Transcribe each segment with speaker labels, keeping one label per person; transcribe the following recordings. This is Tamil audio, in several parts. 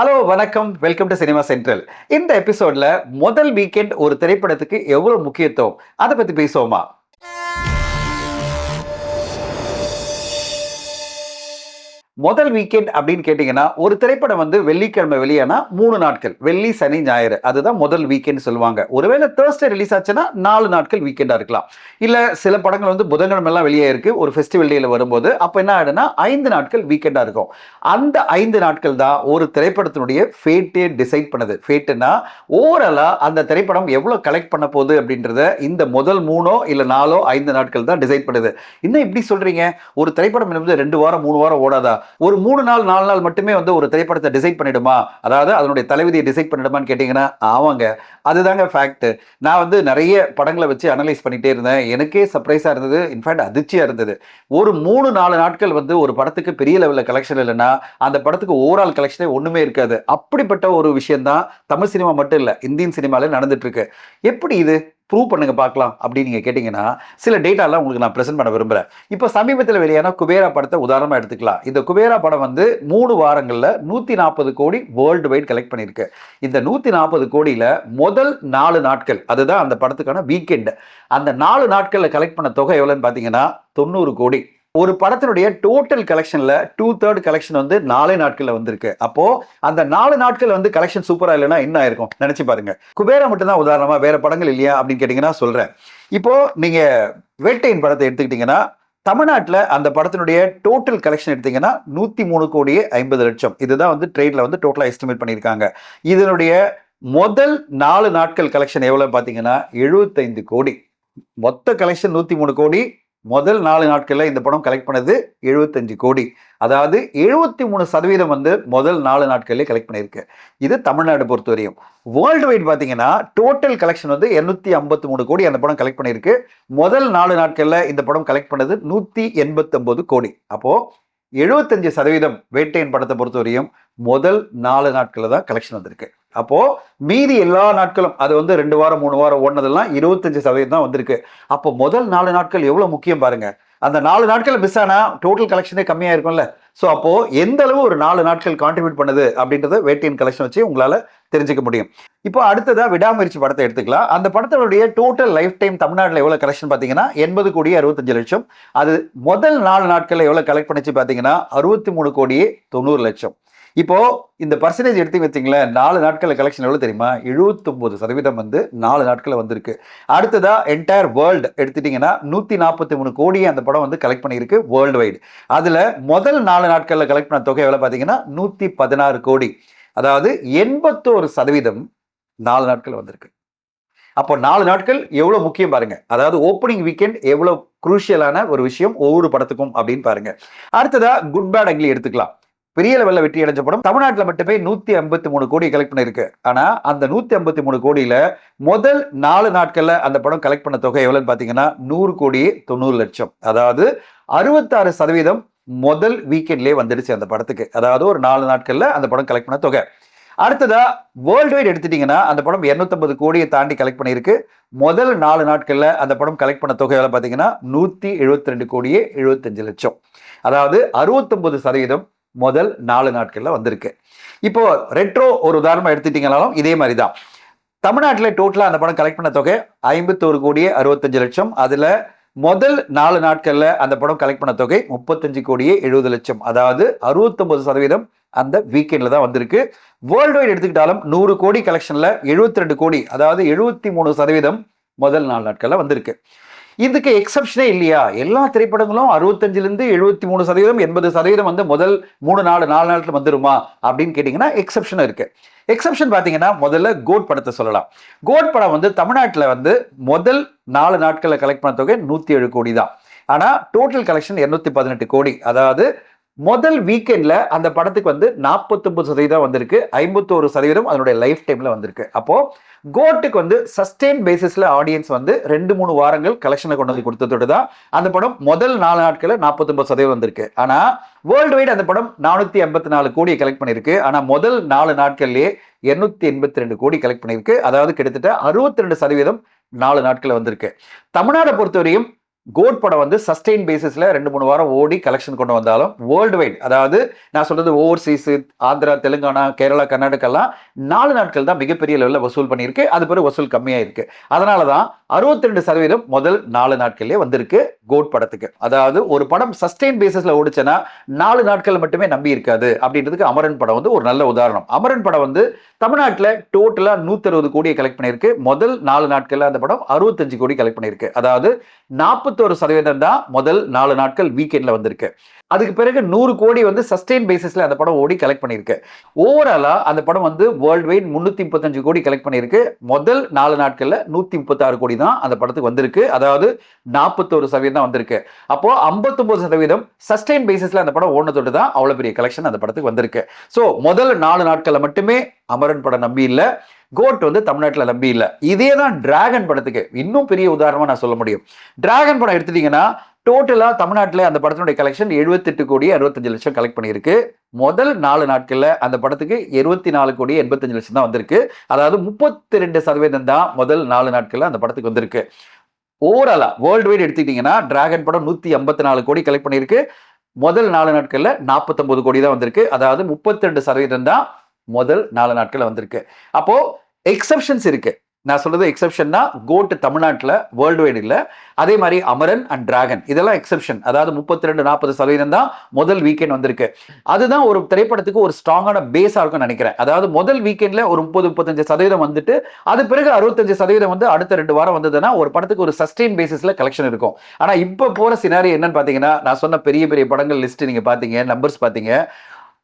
Speaker 1: ஹலோ வணக்கம். வெல்கம் டு சினிமா சென்ட்ரல் இந்த எபிசோட்ல முதல் வீக்கெண்ட் ஒரு திரைப்படத்துக்கு எவ்வளவு முக்கியத்துவம்? அதை பத்தி பேசுவோமா? முதல் வீக்கெண்ட் அப்படின்னு கேட்டிங்கன்னா ஒரு திரைப்படம் வந்து வெள்ளிக்கிழமை வெளியானா மூணு நாட்கள். வெள்ளி சனி ஞாயிறு. அதுதான் முதல் வீக்கெண்ட் சொல்லுவாங்க. ஒருவேளை தேர்ஸ்டே ரிலீஸ் ஆச்சுன்னா நாலு நாட்கள் வீக்கெண்டாக இருக்கலாம். இல்லை சில படங்கள் வந்து புதன்கிழமெல்லாம் வெளியே இருக்கு. ஒரு ஃபெஸ்டிவல் டேயில் வரும்போது அப்போ என்ன ஆகிடுனா ஐந்து நாட்கள் வீக்கெண்டாக இருக்கும். அந்த ஐந்து நாட்கள் தான் ஒரு திரைப்படத்தினுடைய ஃபேட்டே டிசைட் பண்ணுது. ஃபேட்டுனா ஓவராலாக அந்த திரைப்படம் எவ்வளோ கலெக்ட் பண்ண போகுது அப்படின்றத இந்த முதல் மூணோ இல்லை நாலோ ஐந்து நாட்கள் தான் டிசைட் பண்ணுது. இன்னும் இப்படி சொல்கிறீங்க ஒரு திரைப்படம் வந்து ரெண்டு வாரம் மூணு வாரம் ஓடாதா? ஒரு மூணு நாள் நாலு நாள் மட்டுமே வந்து ஒரு திரைப்படத்தை டிசைட் பண்ணிடுமா? அதாவது அதனுடைய தலைவிதியை டிசைட் பண்ணிடுமான்னு கேட்டிங்கன்னா ஆமாங்க. அதுதாங்க ஃபேக்ட் நான் வந்து நிறைய படங்களை வச்சு அனலைஸ் பண்ணிகிட்டே இருந்தேன். எனக்கே சர்ப்ரைஸாக இருந்தது. இன்ஃபேக்ட் அதிர்ச்சியாக இருந்தது. ஒரு மூணு நாலு நாட்கள் வந்து ஒரு படத்துக்கு பெரிய லெவலில் கலெக்ஷன் இல்லைன்னா அந்த படத்துக்கு ஓவரால் கலெக்ஷனே ஒன்றுமே இருக்காது. அப்படிப்பட்ட ஒரு விஷயம்தான் தமிழ் சினிமா மட்டும் இல்லை இந்தியன் சினிமாவில் நடந்துட்டு இருக்கு எப்படி இது? ப்ரூவ் பண்ணுங்க பார்க்கலாம். அப்படின்னு நீங்கள் கேட்டிங்கன்னா சில டேட்டாலாம் உங்களுக்கு நான் ப்ரெசென்ட் பண்ண விரும்புகிறேன் இப்போ சமீபத்தில் வெளியான குபேரா படத்தை உதாரணமாக எடுத்துக்கலாம். இந்த குபேரா படம் வந்து மூணு வாரங்களில் நூற்றி நாற்பது கோடி வேர்ல்டு வைட் கலெக்ட் பண்ணியிருக்கு. இந்த நூற்றி நாற்பது கோடியில் முதல் நாலு நாட்கள் அதுதான் அந்த படத்துக்கான வீக்கெண்டு அந்த நாலு நாட்களில் கலெக்ட் பண்ண தொகை எவ்வளோன்னு பார்த்தீங்கன்னா தொண்ணூறு கோடி. ஒரு படத்தினுடைய டோட்டல் கலெக்ஷன்ல டூ தேர்ட் கலெக்ஷன் வந்து நாலே நாட்கள்ல வந்திருக்கு. அப்போ அந்த நாலு நாட்கள் வந்து கலெக்ஷன் சூப்பரா இல்லைன்னா என்ன ஆயிருக்கும்? நினைச்சு பாருங்க. குபேரா மட்டும் தான் உதாரணமா வேற படங்கள் இல்லையா அப்படின்னு கேட்டீங்கன்னா சொல்றேன். இப்போ நீங்க வேட்டையின் படத்தை எடுத்துக்கிட்டீங்கன்னா தமிழ்நாட்டில் அந்த படத்தினுடைய டோட்டல் கலெக்ஷன் எடுத்தீங்கன்னா நூற்றி மூணு கோடியே ஐம்பது லட்சம். இதுதான் வந்து ட்ரேடில் வந்து டோட்டலாக எஸ்டிமேட் பண்ணியிருக்காங்க. இதனுடைய முதல் நாலு நாட்கள் கலெக்ஷன் எவ்வளோ பார்த்தீங்கன்னா எழுபத்தைந்து கோடி. மொத்த கலெக்ஷன் நூற்றி மூணு கோடி. முதல் நாலு நாட்களில் இந்த படம் கலெக்ட் பண்ணது எழுபத்தஞ்சு கோடி. அதாவது எழுபத்தி மூணு சதவீதம் வந்து முதல் நாலு நாட்கள்லேயே கலெக்ட் பண்ணியிருக்கு. இது தமிழ்நாடு பொறுத்தவரையும். வேர்ல்டு வைட் பார்த்தீங்கன்னா டோட்டல் கலெக்ஷன் வந்து எண்ணூற்றி ஐம்பத்தி மூணு கோடி அந்த படம் கலெக்ட் பண்ணியிருக்கு. முதல் நாலு நாட்களில் இந்த படம் கலெக்ட் பண்ணது நூற்றி எண்பத்தொம்போது கோடி. அப்போது எழுபத்தஞ்சு சதவீதம் வேட்டையின் படத்தை பொறுத்தவரையும் முதல் நாலு நாட்களில் தான் கலெக்ஷன் வந்திருக்கு. அப்போ மீதி எல்லா நாட்களும் அது வந்து ரெண்டு வாரம் மூணு வாரம் ஓடினதெல்லாம் இருபத்தஞ்சு சதவீதம் தான் வந்திருக்கு. அப்போ முதல் நாலு நாட்கள் எவ்வளவு முக்கியம் பாருங்க. அந்த நாலு நாட்கள் மிஸ் ஆனா டோட்டல் கலெக்ஷனே கம்மியா இருக்கும்ல. ஸோ அப்போ எந்த அளவு ஒரு நாலு நாட்கள் கான்ட்ரிபியூட் பண்ணுது அப்படின்றத வேட்டையின் கலெக்ஷன் வச்சு உங்களால தெரிஞ்சுக்க முடியும். இப்போ அடுத்ததாக விடாமுயற்சி படத்தை எடுத்துக்கலாம். அந்த படத்தினுடைய டோட்டல் லைஃப் டைம் தமிழ்நாட்டில் எவ்வளோ கலெக்ஷன் பார்த்தீங்கன்னா எண்பது கோடி அறுபத்தஞ்சு லட்சம். அது முதல் நாலு நாட்களில் எவ்வளோ கலெக்ட் பண்ணிச்சு பார்த்தீங்கன்னா அறுபத்தி மூணு கோடியே தொண்ணூறு லட்சம். இப்போ இந்த பர்சன்டேஜ் எடுத்து வச்சிங்களேன் நாலு நாட்கள் கலெக்ஷன் எவ்வளோ தெரியுமா? எழுபத்தொம்போது சதவீதம் வந்து நாலு நாட்களில் வந்திருக்கு. அடுத்ததாக என்டையர் வேர்ல்டு எடுத்துட்டிங்கன்னா நூற்றி நாற்பத்தி மூணு கோடியை அந்த படம் வந்து கலெக்ட் பண்ணியிருக்கு வேர்ல்டு வைடு அதில் முதல் நாலு நாட்களில் கலெக்ட் பண்ண தொகை எவ்வளோ பார்த்தீங்கன்னா நூற்றி பதினாறு கோடி. அதாவது எண்பத்தோரு சதவீதம் நாலு நாட்கள் வந்திருக்கு. அப்போ நாலு நாட்கள் எவ்வளோ முக்கியம் பாருங்க. அதாவது ஓப்பனிங் வீக்கெண்ட் எவ்வளோ குரூஷியலான ஒரு விஷயம் ஒவ்வொரு படத்துக்கும் அப்படின்னு பாருங்க. அடுத்ததா குட் பேட் அக்லி எடுத்துக்கலாம். பெரிய லெவலில் வெற்றி அடைஞ்ச படம் தமிழ்நாட்டில் மட்டுமே நூத்தி ஐம்பத்தி மூணு கோடி கலெக்ட் பண்ணிருக்கு. ஆனால் அந்த நூத்தி ஐம்பத்தி மூணு கோடியில முதல் நாலு நாட்கள்ல அந்த படம் கலெக்ட் பண்ண தொகை எவ்வளவுன்னு பாத்தீங்கன்னா நூறு கோடி தொண்ணூறு லட்சம். அதாவது அறுபத்தாறு சதவீதம் முதல் வீக்கெண்ட்லேயே வந்துடுச்சு அந்த படத்துக்கு. அதாவது ஒரு நாலு நாட்கள்ல அந்த படம் கலெக்ட் பண்ண தொகை. அடுத்ததா வேர்ல்டு வைட் எடுத்துட்டீங்கன்னா அந்த படம் இரநூத்தம்பது கோடியை தாண்டி கலெக்ட் பண்ணியிருக்கு. முதல் நாலு நாட்களில் அந்த படம் கலெக்ட் பண்ண தொகை பார்த்தீங்கன்னா நூற்றி எழுபத்தி ரெண்டு கோடியே எழுபத்தஞ்சு லட்சம். அதாவது அறுபத்தொம்பது சதவீதம் முதல் நாலு நாட்களில் வந்திருக்கு. இப்போ ரெட்ரோ ஒரு உதாரணமாக எடுத்துட்டீங்கனாலும் இதே மாதிரி தான் தமிழ்நாட்டில் டோட்டலாக அந்த படம் கலெக்ட் பண்ண தொகை ஐம்பத்தோரு கோடியே அறுபத்தஞ்சு லட்சம். அதில் முதல் நாலு நாட்களில் அந்த படம் கலெக்ட் பண்ண தொகை முப்பத்தஞ்சு கோடியே எழுபது லட்சம். அதாவது அறுபத்தொம்பது சதவீதம் அந்த வீக்கெண்டில் தான் வந்திருக்கு. வேர்ல்டு வைட் எடுத்துக்கிட்டாலும் நூறு கோடி கலெக்ஷனில் எழுபத்தி ரெண்டு கோடி அதாவது எழுபத்தி மூணு சதவீதம் முதல் நாலு நாட்களில் வந்திருக்கு. இதுக்கு எக்ஸப்ஷனே இல்லையா? எல்லா திரைப்படங்களும் அறுபத்தஞ்சிலிருந்து எழுபத்தி மூணு சதவீதம் எண்பது சதவீதம் வந்து முதல் மூணு நாலு நாலு நாளில் வந்துருமா? அப்படின்னு கேட்டிங்கன்னா எக்ஸப்ஷன் இருக்குது எக்ஸப்ஷன் பார்த்தீங்கன்னா முதல்ல கோட் படத்தை சொல்லலாம். கோட் படம் வந்து தமிழ்நாட்டில் வந்து முதல் நாலு நாட்களில் கலெக்ட் பண்ண தொகை நூற்றி ஏழு கோடி தான். ஆனால் டோட்டல் கலெக்ஷன் இரநூத்தி பதினெட்டு கோடி. அதாவது முதல் வீக்கெண்ட்ல அந்த படத்துக்கு வந்து நாற்பத்தொம்பது சதவீதம் வந்திருக்கு. ஐம்பத்தோரு சதவீதம் அதனுடைய லைஃப் டைம்ல வந்திருக்கு. அப்போ கோட்டுக்கு வந்து சஸ்டெயின் பேசிஸ்ல ஆடியன்ஸ் வந்து ரெண்டு மூணு வாரங்கள் கலெக்ஷனை கொண்டு வந்து கொடுத்ததோடு தான் அந்த படம் முதல் நாலு நாட்களில் நாற்பத்தொம்பது சதவீதம் வந்திருக்கு. ஆனா வேர்ல்டு வைடு அந்த படம் நானூத்தி ஐம்பத்தி நாலு கோடியை கலெக்ட் பண்ணியிருக்கு. ஆனா முதல் நாலு நாட்கள்லயே எண்ணூற்றி எண்பத்தி ரெண்டு கோடி கலெக்ட் பண்ணியிருக்கு. அதாவது கிட்டத்தட்ட அறுபத்தி ரெண்டு சதவீதம் நாலு நாட்கள் வந்திருக்கு. தமிழ்நாடை பொறுத்தவரையும் கோட் படம் வந்து சஸ்டெயின் பேசிஸில் ரெண்டு மூணு வாரம் ஓடி கலெக்ஷன் கொண்டு வந்தாலும் வேர்ல்டு வைட் அதாவது நான் சொல்கிறது ஓவர்சீஸு ஆந்திரா தெலுங்கானா கேரளா கர்நாடகாலாம் நாலு நாட்கள் தான் மிகப்பெரிய லெவலில் வசூல் பண்ணியிருக்கு. அது பிறகு வசூல் கம்மியாக இருக்குது அதனால தான் அறுபத்தி ரெண்டு சதவீதம் முதல் நாலு நாட்கள்லேயே வந்திருக்கு கோட் படத்துக்கு. அதாவது ஒரு படம் சஸ்டெயின் பேசிஸில் ஓடிச்சுன்னா நாலு நாட்கள் மட்டுமே நம்பி இருக்காது அப்படின்றதுக்கு அமரன் படம் வந்து ஒரு நல்ல உதாரணம். அமரன் படம் வந்து தமிழ்நாட்டில் டோட்டலாக நூற்றி அறுபது கோடியை கலெக்ட் பண்ணியிருக்கு. முதல் நாலு நாட்களில் அந்த படம் அறுபத்தஞ்சு கோடி கலெக்ட் பண்ணியிருக்கு. அதாவது நாற்பத்தி நாற்பத்தோரு சதவீதம் தான் முதல் நாலு நாட்கள் வீக்கெண்ட்ல வந்திருக்கு. அதுக்கு பிறகு நூறு கோடி வந்து சஸ்டெயின் பேசிஸ்ல அந்த படம் ஓடி கலெக்ட் பண்ணியிருக்கு. ஓவராலா அந்த படம் வந்து வேர்ல்டு வைட் முன்னூத்தி முப்பத்தஞ்சு கோடி கலெக்ட் பண்ணியிருக்கு. முதல் நாலு நாட்கள்ல நூத்தி முப்பத்தாறு கோடி தான் அந்த படத்துக்கு வந்திருக்கு. அதாவது நாற்பத்தோரு சதவீதம் தான் வந்திருக்கு. அப்போ ஐம்பத்தொன்பது சதவீதம் சஸ்டெயின் பேசிஸ்ல அந்த படம் ஓடினதோடு தான் அவ்வளவு பெரிய கலெக்ஷன் அந்த படத்துக்கு வந்திருக்கு. ஸோ முதல் நாலு நாட்கள்ல மட்டுமே அமரன் படம் நம்பி இல்லை கோட் வந்து தமிழ்நாட்டில் நம்பி இல்லை. இதே தான் டிராகன் படத்துக்கு. இன்னும் பெரிய உதாரணமாக நான் சொல்ல முடியும். டிராகன் படம் எடுத்துட்டீங்கன்னா டோட்டலாக தமிழ்நாட்டில் அந்த படத்தினுடைய கலெக்ஷன் எழுபத்தெட்டு கோடி அறுபத்தஞ்சு லட்சம் கலெக்ட் பண்ணியிருக்கு. முதல் நாலு நாட்களில் அந்த படத்துக்கு இருபத்தி நாலு கோடி எண்பத்தஞ்சு லட்சம் தான் வந்திருக்கு. அதாவது முப்பத்தி ரெண்டு சதவீதம் தான் முதல் நாலு நாட்களில் அந்த படத்துக்கு வந்திருக்கு. ஓவராலா வேர்ல்டு வைடு எடுத்துக்கிட்டிங்கன்னா டிராகன் படம் நூற்றி ஐம்பத்தி நாலு கோடி கலெக்ட் பண்ணியிருக்கு. முதல் நாலு நாட்களில் நாற்பத்தொம்பது கோடி தான் வந்திருக்கு. அதாவது முப்பத்தி ரெண்டு சதவீதம் தான் முதல் நாலு நாட்கள் வந்திருக்கு. அப்போ எக்ஸப்ஷன்ஸ் இருக்கு. நான் சொல்றது எக்ஸப்ஷன்னா கோட் தமிழ்நாட்டில் வேர்ல்டு வைடு இல்லை. அதே மாதிரி அமரன் அண்ட் டிராகன் இதெல்லாம் எக்ஸப்ஷன் அதாவது முப்பத்தி ரெண்டு நாற்பது சதவீதம் தான் முதல் வீக்கெண்ட் வந்திருக்கு. அதுதான் ஒரு திரைப்படத்துக்கு ஒரு ஸ்ட்ராங்கான பேஸாக இருக்கும்னு நினைக்கிறேன். அதாவது முதல் வீக்கெண்ட்ல ஒரு முப்பது முப்பத்தஞ்சு சதவீதம் வந்துட்டு அது பிறகு அறுபத்தஞ்சு சதவீதம் வந்து அடுத்த ரெண்டு வாரம் வந்ததுன்னா ஒரு படத்துக்கு ஒரு சஸ்டெயின் பேசிஸ்ல கலெக்ஷன் இருக்கும். ஆனால் இப்போ போகிற சினாரி என்னன்னு பார்த்தீங்கன்னா நான் சொன்ன பெரிய பெரிய படங்கள் லிஸ்ட் நீங்க பார்த்தீங்க நம்பர்ஸ் பார்த்தீங்க.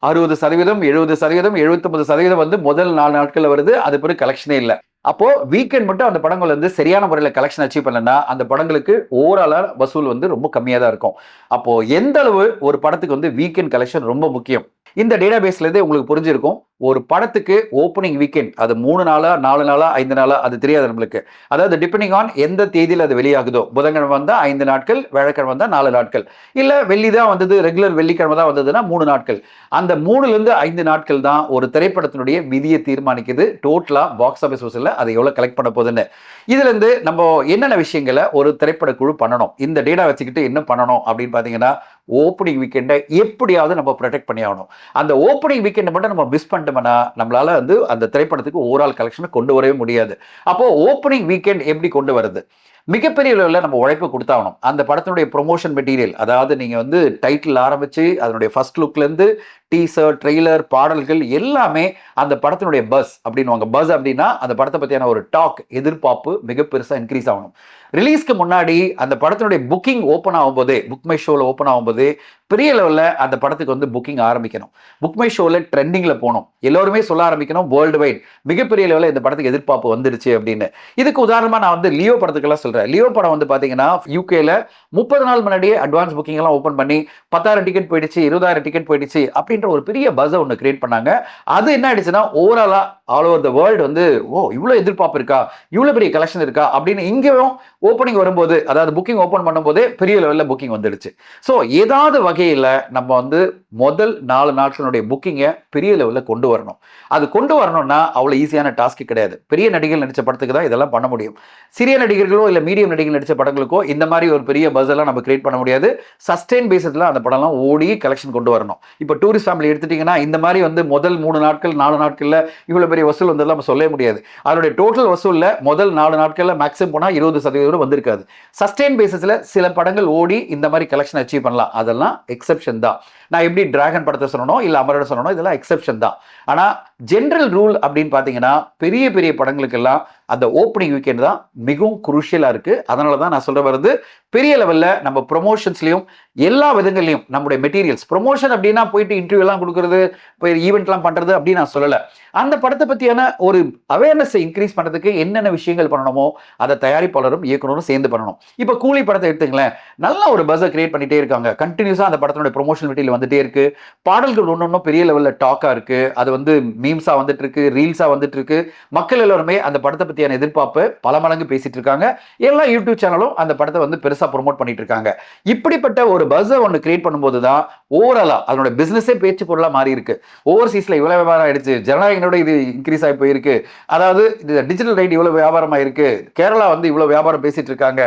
Speaker 1: அறுபது சதவீதம் எழுபது சதவீதம் எழுபத்தொன்பது சதவீதம் வந்து முதல் நாலு நாட்களில் வருது. அது பிறகு கலெக்ஷனே இல்லை. அப்போ வீக்கெண்ட் மட்டும் அந்த படங்கள் வந்து சரியான முறையில் கலெக்ஷன் அச்சீவ் பண்ணலன்னா அந்த படங்களுக்கு ஓவராலாக வசூல் வந்து ரொம்ப கம்மியாக தான் இருக்கும். அப்போ எந்த அளவு ஒரு படத்துக்கு வந்து வீக்கெண்ட் கலெக்ஷன் ரொம்ப முக்கியம்? இந்த டேட்டா பேஸ்லேருந்தே உங்களுக்கு புரிஞ்சிருக்கும். ஒரு படத்துக்கு ஓப்பனிங் வீக்கெண்ட் அது மூணு நாளா நாலு நாளா ஐந்து நாளா அது தெரியாது நம்மளுக்கு. அதாவது டிபெண்டிங் ஆன் எந்த தேதியில் அது வெளியாகுதோ. புதன்கிழமை வந்தால் ஐந்து நாட்கள் வியாழக்கிழமை வந்தால் நாலு நாட்கள். இல்லை வெள்ளி தான் வந்தது ரெகுலர் வெள்ளிக்கிழமை தான் வந்ததுன்னா மூணு நாட்கள். அந்த மூணுலேருந்து ஐந்து நாட்கள் தான் ஒரு திரைப்படத்தினுடைய விதியை தீர்மானிக்குது. டோட்டலாக பாக்ஸ் ஆஃபீஸ் வசூலில் அதை எவ்வளோ கலெக்ட் பண்ண போகுதுன்னு. இதுலேருந்து நம்ம என்னென்ன விஷயங்களை ஒரு திரைப்பட குழு பண்ணணும்? இந்த டேட்டா வச்சுக்கிட்டு என்ன பண்ணணும் அப்படின்னு பார்த்தீங்கன்னா ஓப்பனிங் வீக்கெண்டை எப்படியாவது நம்ம ப்ரொடெக்ட் பண்ணி ஆகணும். அந்த ஓப்பனிங் வீக்கெண்டை மட்டும் நம்ம மிஸ் பண்ணிட்டோம்னா நம்மளால் வந்து அந்த திரைப்படத்துக்கு ஓவரால் கலெக்ஷனை கொண்டு வரவே முடியாது. அப்போது ஓப்பனிங் வீக்கெண்ட் எப்படி கொண்டு வருது மிகப்பெரிய லெவலில் நம்ம உழைப்பு கொடுத்தாகணும். அந்த படத்தினுடைய ப்ரொமோஷன் மெட்டீரியல் அதாவது நீங்கள் வந்து டைட்டில் ஆரம்பித்து அதனுடைய ஃபர்ஸ்ட் லுக்லேருந்து டீசர் ட்ரெய்லர் பாடல்கள் எல்லாமே அந்த படத்தினுடைய பஸ் அப்படின்வாங்க பஸ் அப்படின்னா அந்த படத்தை பற்றியான ஒரு டாக் எதிர்பார்ப்பு மிக பெருசாக இன்க்ரீஸ் ஆகணும். ரிலீஸ்க்கு முன்னாடி அந்த படத்தினுடைய புக்கிங் ஓப்பன் ஆகும்போதே புக் மை ஷோவில் ஓப்பன் ஆகும்போது பெரிய லெவலில் அந்த படத்துக்கு வந்து புக்கிங் ஆரம்பிக்கணும். புக் மை ஷோவில் ட்ரெண்டிங்கில் போகணும். எல்லோருமே சொல்ல ஆரம்பிக்கணும் வேர்ல்டு வைட் மிகப்பெரிய லெவலில் இந்த படத்துக்கு எதிர்பார்ப்பு வந்துருச்சு அப்படின்னு. இதுக்கு உதாரணமாக நான் வந்து லியோ படத்துக்கெல்லாம் சொல்கிறேன் லியோ படம் வந்து பார்த்தீங்கன்னா யூகேல முப்பது நாள் முன்னாடியே அட்வான்ஸ் புக்கிங் எல்லாம் ஓப்பன் பண்ணி பத்தாயிரம் டிக்கெட் போயிடுச்சு இருபதாயிரம் டிக்கெட் போயிடுச்சு அப்படின்ற ஒரு பெரிய பஸ்ஸை ஒன்று கிரியேட் பண்ணாங்க. அது என்ன ஆயிடுச்சுன்னா ஓவராலாக ஆல் ஓவர் த வேர்ல்டு வந்து ஓ இவ்வளோ எதிர்பார்ப்பு இருக்கா? இவ்வளோ பெரிய கலெக்ஷன் இருக்கா? அப்படின்னு இங்கேயும் ஓப்பனிங் வரும்போது அதாவது புக்கிங் ஓப்பன் பண்ணும்போதே பெரிய லெவலில் புக்கிங் வந்துடுச்சு. ஸோ ஏதாவது வகையில் நம்ம வந்து முதல் நாலு நாட்களுடைய புக்கிங்கை பெரிய லெவலில் கொண்டு வரணும். அது கொண்டு வரணும்னா அவ்வளோ ஈஸியான டாஸ்க்கு கிடையாது. பெரிய நடிகர்கள் நடித்த படத்துக்கு தான் இதெல்லாம் பண்ண முடியும். சிறிய நடிகர்களோ இல்லை மீடியம் நடிகர்கள் நடித்த படங்களுக்கோ இந்த மாதிரி ஒரு பெரிய பஸ் எல்லாம் நம்ம கிரியேட் பண்ண முடியாது. சஸ்டெயின் பேசிஸில் அந்த படம்லாம் ஓடி கலெக்ஷன் கொண்டு வரணும். இப்போ டூரிஸ்ட் ஃபேமிலி எடுத்துட்டிங்கன்னா இந்த மாதிரி வந்து முதல் மூணு நாட்கள் நாலு நாட்களில் இவ்வளோ பெரிய வசூல் வந்ததெல்லாம் நம்ம சொல்லவே முடியாது. அதனுடைய டோட்டல் வசூலில் முதல் நாலு நாட்களில் மேக்ஸிமம் போனால் இருபது சதவீதம் வந்திருக்காது சஸ்டெயின் பேசிஸில் சில படங்கள் ஓடி இந்த மாதிரி கலெக்ஷன் அச்சீவ் பண்ணலாம். அதெல்லாம் எக்ஸப்ஷன் தான். நான் எப்படி டிராகன் படத்தை சொல்லணும் இல்லை அமரோட சொல்லணும் இதெல்லாம் எக்ஸப்ஷன் தான். ஆனால் ஜென்ரல் ரூல் அப்படின்னு பார்த்தீங்கன்னா பெரிய பெரிய படங்களுக்கெல்லாம் அந்த ஓப்பனிங் வீக்கெண்ட் தான் மிகவும் குரூஷியலாக இருக்குது அதனால தான் நான் சொல்கிற வருது பெரிய லெவலில் நம்ம ப்ரொமோஷன்ஸ்லையும் எல்லா விதங்கள்லையும் நம்முடைய மெட்டீரியல்ஸ் ப்ரொமோஷன் அப்படின்னா போயிட்டு இன்டர்வியூலாம் கொடுக்குறது போய் ஈவெண்ட்லாம் பண்ணுறது அப்படின்னு நான் சொல்லலை. அந்த படத்தை பற்றியான ஒரு அவேர்னஸை இன்க்ரீஸ் பண்ணுறதுக்கு என்னென்ன விஷயங்கள் பண்ணணுமோ அதை தயாரிப்பாளரும் இயக்குனரும் சேர்ந்து பண்ணணும். இப்போ கூலி படத்தை எடுத்துங்களேன். நல்ல ஒரு பஸ்ஸை கிரியேட் பண்ணிட்டே இருக்காங்க. கண்டினியூஸாக அந்த படத்தினுடைய ப்ரொமோஷன் மெட்டீரியல் வந்துட்டே இருக்கு. பாடல்கள் ஒன்று ஒன்றும் பெரிய லெவலில் டாக்காக இருக்கு. அது வந்து மீம்ஸாக வந்துட்டு இருக்கு ரீல்ஸாக வந்துட்டு இருக்கு. மக்கள் எல்லாருமே அந்த படத்தை பற்றியான எதிர்பார்ப்பு பல மடங்கு பேசிட்டு இருக்காங்க. எல்லா யூடியூப் சேனலும் அந்த படத்தை வந்து பெருசாக ப்ரோமோட் பண்ணிட்டு இருக்காங்க. இப்படிப்பட்ட ஒரு பஸ்ஸை ஒன்று கிரியேட் பண்ணும்போது தான் ஓவராலாக அதனோட பிஸ்னஸே பேச்சு பொருளாக மாறி இருக்கு. ஓவர்சீஸில் இவ்வளோ வியாபாரம் ஆயிடுச்சு. ஜனநாயகனோட இது இன்க்ரீஸ் ஆகி போயிருக்கு. அதாவது இது டிஜிட்டல் ரைட் இவ்வளோ வியாபாரம் இருக்கு கேரளா வந்து இவ்வளோ வியாபாரம் பேசிட்டு இருக்காங்க.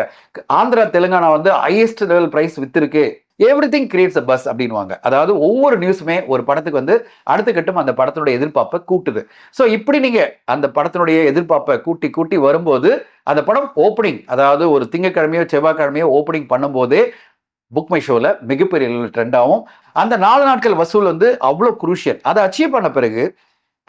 Speaker 1: ஆந்திரா தெலுங்கானா வந்து ஹையஸ்ட் லெவல் பிரைஸ் வித்திருக்கு everything creates a buzz அப்படின்வாங்க அதாவது ஒவ்வொரு நியூஸுமே ஒரு படத்துக்கு வந்து அடுத்த கட்டம் அந்த படத்தினுடைய எதிர்பார்ப்பை கூட்டுது. ஸோ இப்படி நீங்கள் அந்த படத்தினுடைய எதிர்பார்ப்பை கூட்டி கூட்டி வரும்போது அந்த படம் ஓப்பனிங் அதாவது ஒரு திங்கக்கிழமையோ செவ்வாய்க்கிழமையோ ஓப்பனிங் பண்ணும்போதே புக் மை ஷோவில் மிகப்பெரிய ட்ரெண்டாகவும் அந்த நாலு நாட்கள் வசூல் வந்து அவ்வளோ குரூஷியல் அதை அச்சீவ் பண்ண பிறகு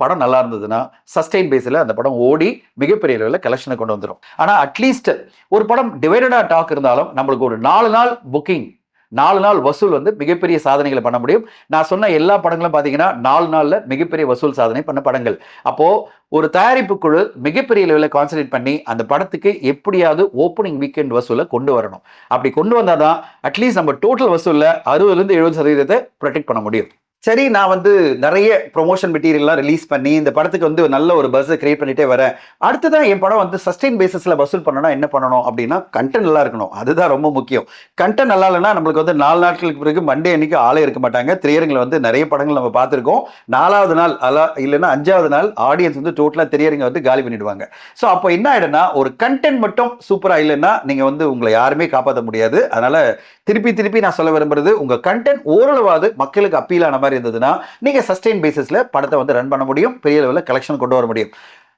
Speaker 1: படம் நல்லா இருந்ததுன்னா சஸ்டெயின் பேஸில் அந்த படம் ஓடி மிகப்பெரிய லெவலில் கலெக்ஷனை கொண்டு வந்துடும் ஆனால் அட்லீஸ்ட் ஒரு படம் டிவைடடாக டாக் இருந்தாலும் நம்மளுக்கு ஒரு நாலு நாள் புக்கிங் நாலு நாள் வசூல் வந்து மிகப்பெரிய சாதனைகளை பண்ண முடியும். நான் சொன்ன எல்லா படங்களும் பார்த்தீங்கன்னா நாலு நாளில் மிகப்பெரிய வசூல் சாதனை பண்ண படங்கள். அப்போது ஒரு தயாரிப்பு குழு மிகப்பெரிய லெவலில் கான்சன்ட்ரேட் பண்ணி அந்த படத்துக்கு எப்படியாவது ஓப்பனிங் வீக்கெண்ட் வசூலை கொண்டு வரணும். அப்படி கொண்டு வந்தால் தான் அட்லீஸ்ட் நம்ம டோட்டல் வசூலில் அறுபதுலேருந்து எழுபது சதவீதத்தை ப்ரொடெக்ட் பண்ண முடியும். சரி நான் வந்து நிறைய ப்ரொமோஷன் மெட்டீரியல்லாம் ரிலீஸ் பண்ணி இந்த படத்துக்கு வந்து நல்ல ஒரு பஸ்ஸை கிரியேட் பண்ணிட்டே வரேன். அடுத்ததான் என் படம் வந்து சஸ்டெயின் பேசிஸில் வசூல் பண்ணனா என்ன பண்ணணும் அப்படின்னா கண்டென்ட் நல்லா இருக்கணும். அதுதான் ரொம்ப முக்கியம். கண்டென்ட் நல்லா இல்லைன்னா நம்மளுக்கு வந்து நாலு நாட்களுக்கு பிறகு மண்டே அன்னைக்கு ஆளே இருக்க மாட்டாங்க. திரையரங்கில் வந்து நிறைய படங்கள் நம்ம பார்த்துருக்கோம். நாலாவது நாள் அல்ல இல்லைன்னா அஞ்சாவது நாள் ஆடியன்ஸ் வந்து டோட்டலாக திரையரங்க வந்து காலி பண்ணிடுவாங்க. ஸோ அப்போ என்ன ஆகிடும்னா ஒரு கண்டென்ட் மட்டும் சூப்பராக இல்லைன்னா நீங்கள் வந்து உங்களை யாருமே காப்பாற்ற முடியாது. அதனால் திருப்பி திருப்பி நான் சொல்ல விரும்புறது உங்கள் கண்டென்ட் ஓரளவாவது மக்களுக்கு அப்பீலான மாதிரி மாதிரி இருந்ததுன்னா நீங்க சஸ்டெயின் பேசிஸ்ல படத்தை வந்து ரன் பண்ண முடியும். பெரிய லெவலில் கலெக்ஷன் கொண்டு வர முடியும்.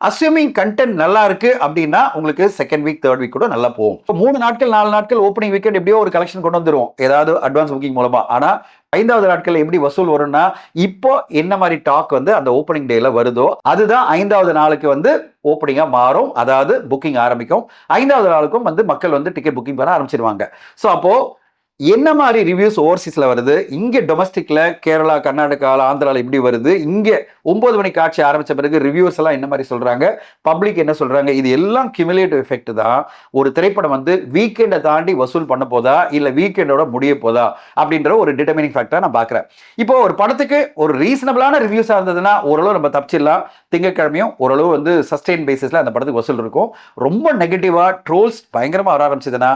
Speaker 1: அஸ்யூமிங் கண்டென்ட் நல்லா இருக்கு அப்படின்னா உங்களுக்கு செகண்ட் வீக் தேர்ட் வீக் கூட நல்லா போகும். இப்போ மூணு நாட்கள் நாலு நாட்கள் ஓப்பனிங் வீக்கெண்ட் எப்படியோ ஒரு கலெக்ஷன் கொண்டு வந்துருவோம். ஏதாவது அட்வான்ஸ் புக்கிங் மூலமா. ஆனா ஐந்தாவது நாட்கள் எப்படி வசூல் வரும்னா இப்போ என்ன மாதிரி டாக் வந்து அந்த ஓப்பனிங் டேல வருதோ அதுதான் ஐந்தாவது நாளுக்கு வந்து ஓப்பனிங்காக மாறும். அதாவது புக்கிங் ஆரம்பிக்கும். ஐந்தாவது நாளுக்கும் வந்து மக்கள் வந்து டிக்கெட் புக்கிங் பண்ண ஆரம்பிச்சிருவாங்க. ஸோ அப்போ என்ன மாதிரி ரிவ்யூஸ் ஓவர்சீஸில் வருது? இங்கே டொமஸ்டிக்கில் கேரளா கர்நாடகாவில் ஆந்திராவில் இப்படி வருது. இங்கே ஒம்பது மணி காட்சி ஆரம்பிச்ச பிறகு ரிவ்யூஸ் எல்லாம் என்ன மாதிரி சொல்கிறாங்க பப்ளிக் என்ன சொல்கிறாங்க இது எல்லாம் கிமுலேட்டிவ் எஃபெக்ட் தான். ஒரு திரைப்படம் வந்து வீக்கெண்டை தாண்டி வசூல் பண்ண போதா? இல்லை வீக்கெண்டோட முடிய போதா? அப்படின்ற ஒரு டிட்டர்மினிங் ஃபேக்டராக நான் பார்க்குறேன். இப்போ ஒரு படத்துக்கு ஒரு ரீசனபிளான ரிவ்யூஸாக இருந்ததுன்னா ஓரளவு நம்ம தப்பிச்சிடலாம். திங்கக்கிழமையும் ஓரளவு வந்து சஸ்டெயின் பேசிஸில் அந்த படத்துக்கு வசூல் இருக்கும். ரொம்ப நெகட்டிவாக ட்ரோல்ஸ் பயங்கரமாக வர ஆரம்பிச்சதுன்னா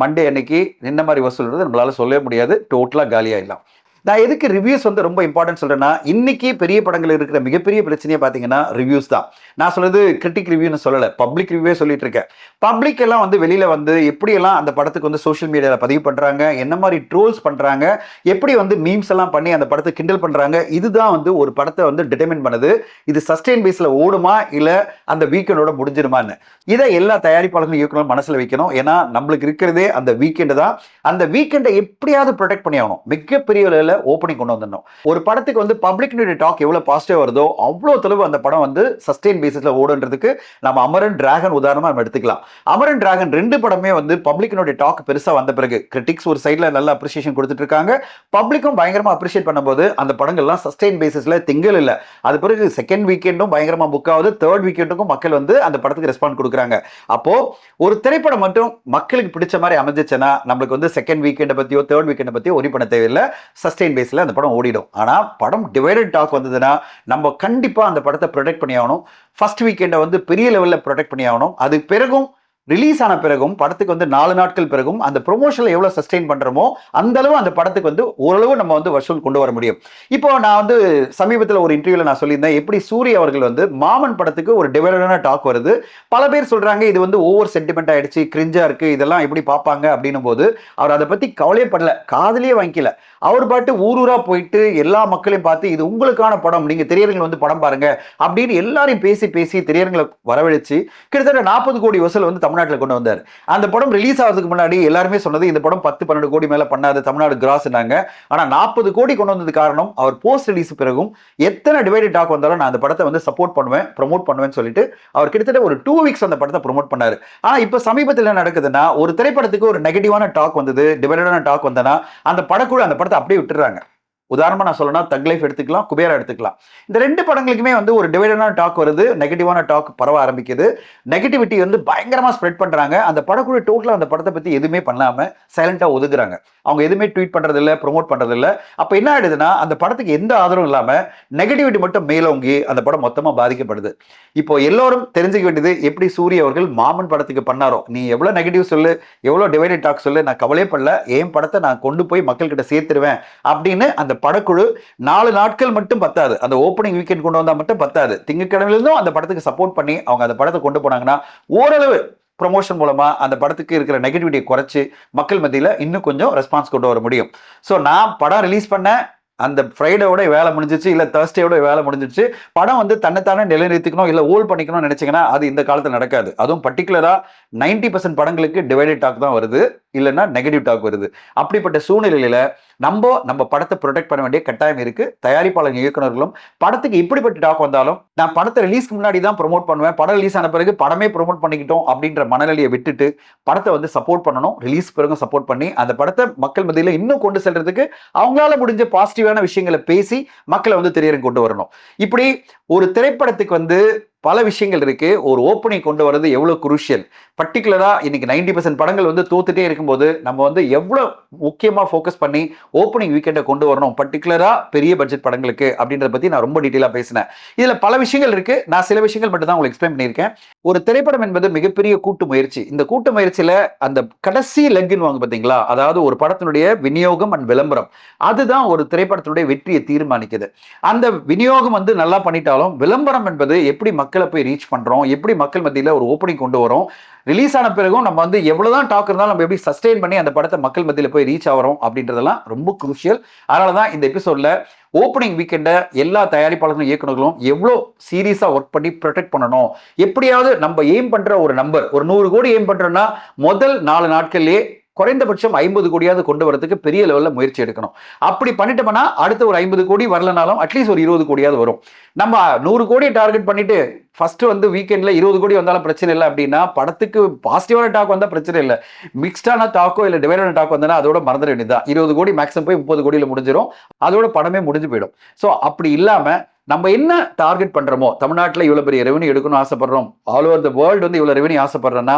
Speaker 1: மண்டே அன்னைக்கு என்ன மாதிரி வசூல்ன்றது நம்மளால சொல்லவே முடியாது. டோட்டலாக காலியாகிடலாம் நான் எதுக்கு ரிவ்யூஸ் வந்து ரொம்ப இம்பார்ட்டன்ட் சொல்கிறேன்னா இன்றைக்கி பெரிய படங்கள் இருக்கிற மிகப்பெரிய பிரச்சனையை பார்த்தீங்கன்னா ரிவ்யூஸ் தான். நான் சொல்கிறது கிரிட்டிக் ரிவ்யூன்னு சொல்லலை பப்ளிக் ரிவ்யூவே சொல்லிட்டு இருக்கேன். பப்ளிக் எல்லாம் வந்து வெளியில் வந்து எப்படியெல்லாம் அந்த படத்துக்கு வந்து சோஷியல் மீடியாவில் பதிவு பண்ணுறாங்க என்ன மாதிரி ட்ரோல்ஸ் பண்ணுறாங்க எப்படி வந்து மீம்ஸ் எல்லாம் பண்ணி அந்த படத்தை கிண்டல் பண்ணுறாங்க இதுதான் வந்து ஒரு படத்தை வந்து டிட்டர்மின் பண்ணுது. இது சஸ்டெயின் பேஸில் ஓடுமா இல்லை அந்த வீக்கெண்டோட முடிஞ்சிருமான்னு. இதை எல்லா தயாரிப்பாளர்களும் இயக்குனரும் மனசில் வைக்கணும். ஏன்னா நம்மளுக்கு இருக்கிறதே அந்த வீக்கெண்டு தான். அந்த வீக்கெண்டை எப்படியாவது ப்ரொடெக்ட் பண்ணி ஆகணும். மிகப்பெரிய லெவலில் ஓப்பனிங் கொண்டு வந்துடணும். ஒரு படத்துக்கு வந்து பப்ளிக்னுடைய டாக் எவ்வளோ பாசிட்டிவ் வருதோ அவ்வளோ தெளிவு அந்த படம் வந்து சஸ்டெயின் பேசிஸில் ஓடுன்றதுக்கு நம்ம அமரன் டிராகன் உதாரணமாக நம்ம எடுத்துக்கலாம். அமரன் டிராகன் ரெண்டு படமே வந்து பப்ளிக்கினுடைய டாக் பெருசாக வந்த பிறகு கிரிட்டிக்ஸ் ஒரு சைடில் நல்ல அப்ரிசியேஷன் கொடுத்துட்டு இருக்காங்க. பப்ளிக்கும் பயங்கரமாக அப்ரிஷியேட் பண்ணும்போது அந்த படங்கள்லாம் சஸ்டெயின் பேசிஸில் திங்கள் இல்லை. அது பிறகு செகண்ட் வீக்கெண்டும் பயங்கரமாக புக் ஆகுது. தேர்ட் வீக்கெண்டுக்கும் மக்கள் வந்து அந்த படத்துக்கு ரெஸ்பாண்ட் கொடுக்குறாங்க. அப்போது ஒரு திரைப்படம் மட்டும் மக்களுக்கு பிடிச்ச மாதிரி அமைஞ்சிச்சுன்னா நம்மளுக்கு வந்து செகண்ட் வீக்கெண்டை பற்றியோ தேர்ட் வீக்கெண்டை பற்றியோ ஒரி பண்ண தேவையில்லை. சஸ்டெயின் பேஸில் அந்த படம் ஓடிடும். ஆனால் படம் டிவைடட் டாக் வந்ததுன்னா நம்ம கண்டிப்பாக அந்த படத்தை ப்ரொடெக்ட் பண்ணி ஆகணும். ஃபர்ஸ்ட் வீக்கெண்டை வந்து பெரிய லெவலில் ப்ரொடெக்ட் பண்ணி ஆகணும். அது பிறகும் ரிலீஸ் ஆன பிறகும் படத்துக்கு வந்து நாலு நாட்கள் பிறகும் அந்த ப்ரொமோஷனில் எவ்வளோ சஸ்டெயின் பண்ணுறோமோ அந்த அளவு அந்த படத்துக்கு வந்து ஓரளவு நம்ம வந்து வசூல் கொண்டு வர முடியும். இப்போ நான் வந்து சமீபத்தில் ஒரு இன்டர்வியூவில் நான் சொல்லியிருந்தேன் எப்படி சூரிய அவர்கள் வந்து மாமன் படத்துக்கு ஒரு டிவைடடான டாக் வருது. பல பேர் சொல்கிறாங்க இது வந்து ஓவர் சென்டிமெண்ட் ஆகிடுச்சு கிரிஞ்சாக இருக்கு இதெல்லாம் எப்படி பார்ப்பாங்க அப்படின்னும் போது அவர் அதை பற்றி கவலையே பண்ணல காதலியே வாங்கிக்கல. அவர் பாட்டு ஊர் ஊரா போயிட்டு எல்லா மக்களையும் பார்த்து இது உங்களுக்கான படம் நீங்க திரையரங்கில் வந்து படம் பாருங்க அப்படின்னு எல்லாரையும் பேசி பேசி திரையரங்களை வரவழைச்சு கிட்டத்தட்ட நாற்பது கோடி வசூல் வந்து தமிழ்நாட்டில் கொண்டு வந்தார். அந்த படம் ரிலீஸ் ஆகிறதுக்கு முன்னாடி எல்லாருமே சொன்னது இந்த படம் பத்து பன்னெண்டு கோடி மேல பண்ணாது தமிழ்நாடு கிராஸ்னாங்க. ஆனா நாற்பது கோடி கொண்டு வந்தது காரணம் அவர் போஸ்ட் ரிலீஸ் பிறகும் எத்தனை டிவைடட் டாக் வந்தாலும் நான் அந்த படத்தை வந்து சப்போர்ட் பண்ணுவேன் ப்ரொமோட் பண்ணுவேன்னு சொல்லிட்டு அவர் கிட்டத்தட்ட ஒரு டூ வீக்ஸ் அந்த படத்தை ப்ரொமோட் பண்ணாரு. ஆனா இப்போ சமீபத்தில் என்ன நடக்குதுன்னா ஒரு திரைப்படத்துக்கு ஒரு நெகட்டிவான டாக் வந்தது டிவைடடான டாக் வந்தனா அந்த படக்குழு அந்த படத்தை அப்படியே விட்டுறாங்க. உதாரணமாக நான் சொல்லணும் தக் லைஃப் எடுத்துக்கலாம் குபேரா எடுத்துக்கலாம். இந்த ரெண்டு படங்களுக்குமே வந்து ஒரு டிவைடடான டாக் வருது நெகட்டிவான டாக் பரவ ஆரம்பிக்குது. நெகட்டிவிட்டி வந்து பயங்கரமாக ஸ்ப்ரெட் பண்ணுறாங்க அந்த படக்குழு டோட்டலாக அந்த படத்தை பற்றி எதுவுமே பண்ணாமல் சைலண்ட்டாக ஒதுக்குறாங்க. அவங்க எதுவுமே ட்வீட் பண்ணுறதில்ல ப்ரொமோட் ப்ரோமோட் அப்போ என்ன ஆயிடுதுன்னா அந்த படத்துக்கு எந்த ஆதரவும் இல்லாமல் நெகட்டிவிட்டி மட்டும் மேலோங்கி அந்த படம் மொத்தமாக பாதிக்கப்படுது. இப்போ எல்லோரும் தெரிஞ்சுக்க வேண்டியது எப்படி சூரிய அவர்கள் மாமன் படத்துக்கு பண்ணாரோ? நீ எவ்வளோ நெகட்டிவ் சொல்லு எவ்வளோ டிவைடட் டாக் சொல்லு நான் கவலையே பண்ணல என் படத்தை நான் கொண்டு போய் மக்கள்கிட்ட சேர்த்துருவேன் அப்படின்னு அந்த படக்குழு நாலு நாட்கள் மட்டும் பத்தாது. அந்த ஓப்பனிங் வீக்கெண்ட் கொண்டு வந்தால் மட்டும் பத்தாது. திங்கட்கிழமையிலிருந்தும் அந்த படத்துக்கு சப்போர்ட் பண்ணி அவங்க அந்த படத்தை கொண்டு போனாங்கன்னா ஓரளவு ப்ரொமோஷன் மூலமாக அந்த படத்துக்கு இருக்கிற நெகட்டிவிட்டியை குறைச்சி மக்கள் மத்தியில் இன்னும் கொஞ்சம் ரெஸ்பான்ஸ் கொண்டு வர முடியும். ஸோ நான் படம் ரிலீஸ் பண்ண அந்த ஃப்ரைடேவோட வேலை முடிஞ்சிச்சு இல்லை தேர்ஸ்டேவோட வேலை முடிஞ்சிச்சு படம் வந்து தன்னைத்தானே நிலைநிறுத்திக்கணும் இல்லை ஓல் பண்ணிக்கணும்னு நினச்சிங்கன்னா அது இந்த காலத்தில் நடக்காது. அதுவும் பர்டிகுலராக நைன்டி பர்சன்ட் படங்களுக்கு டிவைடட் டாக் தான் வருது இல்லைன்னா நெகட்டிவ் டாக் வருது. அப்படிப்பட்ட சூழ்நிலையில் நம்ம நம்ம படத்தை ப்ரொடெக்ட் பண்ண வேண்டிய கட்டாயம் இருக்குது தயாரிப்பாளர் இயக்குநர்களும் படத்துக்கு இப்படிப்பட்ட டாக் வந்தாலும் நான் படத்தை ரிலீஸ்க்கு முன்னாடி தான் ப்ரொமோட் பண்ணுவேன். படம் ரிலீஸ் ஆன பிறகு படமே ப்ரோமோட் பண்ணிக்கிட்டோம் அப்படின்ற மனநிலையை விட்டுட்டு படத்தை வந்து சப்போர்ட் பண்ணணும். ரிலீஸ் பிறகு சப்போர்ட் பண்ணி அந்த படத்தை மக்கள் மத்தியில் இன்னும் கொண்டு செல்றதுக்கு அவங்களால முடிஞ்ச பாசிட்டிவ் பாசிட்டிவான விஷயங்களை பேசி மக்களை வந்து திரையரங்கு கொண்டு வரணும். இப்படி ஒரு திரைப்படத்துக்கு வந்து பல விஷயங்கள் இருக்கு. ஒரு ஓப்பனிங் கொண்டு வரது எவ்வளவு குரூஷியல் பர்டிகுலரா இன்னைக்கு நைன்டி பர்சன்ட் படங்கள் வந்து தோத்துட்டே இருக்கும்போது நம்ம வந்து எவ்வளவு முக்கியமா ஃபோக்கஸ் பண்ணி ஓப்பனிங் வீக்கெண்டை கொண்டு வரணும். பர்டிகுலரா பெரிய பட்ஜெட் படங்களுக்கு அப்படின்றத பத்தி நான் ரொம்ப டீட்டெயிலாக பேசினேன். இதுல பல விஷயங்கள் இருக்கு. நான் சில விஷயங்கள் மட்டும் தான் உங்களுக்கு எக்ஸ்பிளைன் பண்ணியிருக்கேன். ஒரு திரைப்படம் என்பது மிகப்பெரிய கூட்டு முயற்சி. இந்த கூட்டு முயற்சியில அந்த கடைசி லெக்குன்னு வாங்க பாத்தீங்களா? அதாவது ஒரு படத்தினுடைய விநியோகம் அண்ட் விளம்பரம். அதுதான் ஒரு திரைப்படத்தினுடைய வெற்றியை தீர்மானிக்குது. அந்த விநியோகம் வந்து நல்லா பண்ணிட்டாலும் விளம்பரம் என்பது எப்படி மக்கள் போய் ரீச் பண்றோம். எப்படி மக்கள் மத்தியில் ஒரு ஓப்பனிங் கொண்டு வரோம்? ரிலீஸ் ஆன பிறகும் நம்ம வந்து எவ்வளவுதான் டாக் இருந்தாலும் நம்ம எப்படி சஸ்டெயின் பண்ணி அந்த படத்தை மக்கள் மத்தியில் போய் ரீச் ஆகிறோம் அப்படின்றதெல்லாம் ரொம்ப குரூஷியல் அதனால தான் இந்த எபிசோட்ல ஓப்பனிங் வீக்கெண்டை எல்லா தயாரிப்பாளர்களும் இயக்குநர்களும் எவ்வளோ சீரியஸாக ஒர்க் பண்ணி ப்ரொடெக்ட் பண்ணணும்? எப்படியாவது நம்ம எய்ம் பண்ணுற ஒரு நம்பர் ஒரு நூறு கோடி எய்ம் பண்ணுறோன்னா முதல் நாலு நாட்கள்லேயே குறைந்தபட்சம் ஐம்பது கோடியாவது கொண்டு வரதுக்கு பெரிய லெவலில் முயற்சி எடுக்கணும். அப்படி பண்ணிட்டோம்னா அடுத்த ஒரு ஐம்பது கோடி வரலனாலும் அட்லீஸ்ட் ஒரு இருபது கோடியாவது வரும். நம்ம நூறு கோடி டார்கெட் பண்ணிட்டு ஃபஸ்ட்டு வந்து வீக்கெண்டில் இருபது கோடி வந்தாலும் பிரச்சனை இல்லை அப்படின்னா படத்துக்கு பாசிட்டிவான டாக் வந்தால் பிரச்சனை இல்லை. மிக்ஸ்டான டாக்கோ இல்லை டிவைடான டாக் வந்தனா அதோட மறந்துட வேண்டியதுதான். இருபது கோடி மேக்ஸிமம் போய் முப்பது கோடியில் முடிஞ்சிடும் அதோட படமே முடிஞ்சு போயிடும். ஸோ அப்படி இல்லாமல் நம்ம என்ன டார்கெட் பண்ணுறோமோ தமிழ்நாட்டில் இவ்வளோ பெரிய ரெவன்யூ எடுக்கணும்னு ஆசைப்படுறோம் ஆல் ஓவர் த வேர்ல்டு வந்து இவ்வளோ ரெவன்யூ ஆசைப்படுறோன்னா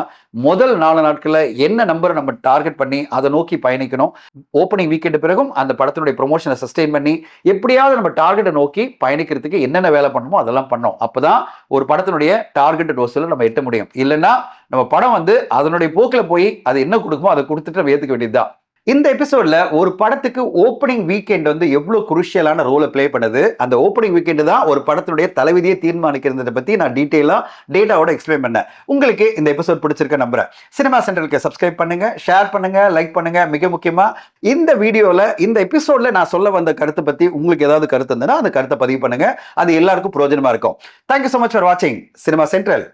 Speaker 1: முதல் நாலு நாட்களில் என்ன நம்பரை நம்ம டார்கெட் பண்ணி அதை நோக்கி பயணிக்கணும். ஓப்பனிங் வீக்கெண்டு பிறகும் அந்த படத்தினுடைய ப்ரொமோஷனை சஸ்டெயின் பண்ணி எப்படியாவது நம்ம டார்கெட்டை நோக்கி பயணிக்கிறதுக்கு என்னென்ன வேலை பண்ணணுமோ அதெல்லாம் பண்ணோம். அப்பதான் ஒரு படத்தினுடைய டார்கெட் டோஸில் நம்ம எட்ட முடியும். இல்லைன்னா நம்ம படம் வந்து அதனுடைய போக்கில் போய் அது என்ன கொடுக்குமோ அதை கொடுத்துட்டு நம்ம ஏற்றுக்க வேண்டியதுதான். இந்த எபிசோட்ல ஒரு படத்துக்கு ஓப்பனிங் வீக்கெண்ட் வந்து எவ்வளவு குருஷியலான ரோலை ப்ளே பண்ணுது? அந்த ஓப்பனிங் வீக்கெண்ட் தான் ஒரு படத்தினுடைய தலைவிதியை தீர்மானிக்கிறத பத்தி நான் டீட்டெயிலா டேட்டாவோட எக்ஸ்பிளைன் பண்ணேன். உங்களுக்கு இந்த எபிசோட் பிடிச்சிருக்க நம்புறேன். சினிமா சென்டருக்கு சப்ஸ்கிரைப் பண்ணுங்க ஷேர் பண்ணுங்க லைக் பண்ணுங்க. மிக முக்கியமா இந்த வீடியோல இந்த எபிசோட்ல நான் சொல்ல வந்த கருத்தை பத்தி உங்களுக்கு ஏதாவது கருத்து இருந்ததுன்னா அந்த கருத்தை பதிவு பண்ணுங்க. அது எல்லாருக்கும் பிரயோஜனமா இருக்கும். Thank you so much for வாட்சிங் சினிமா சென்ட்ரல்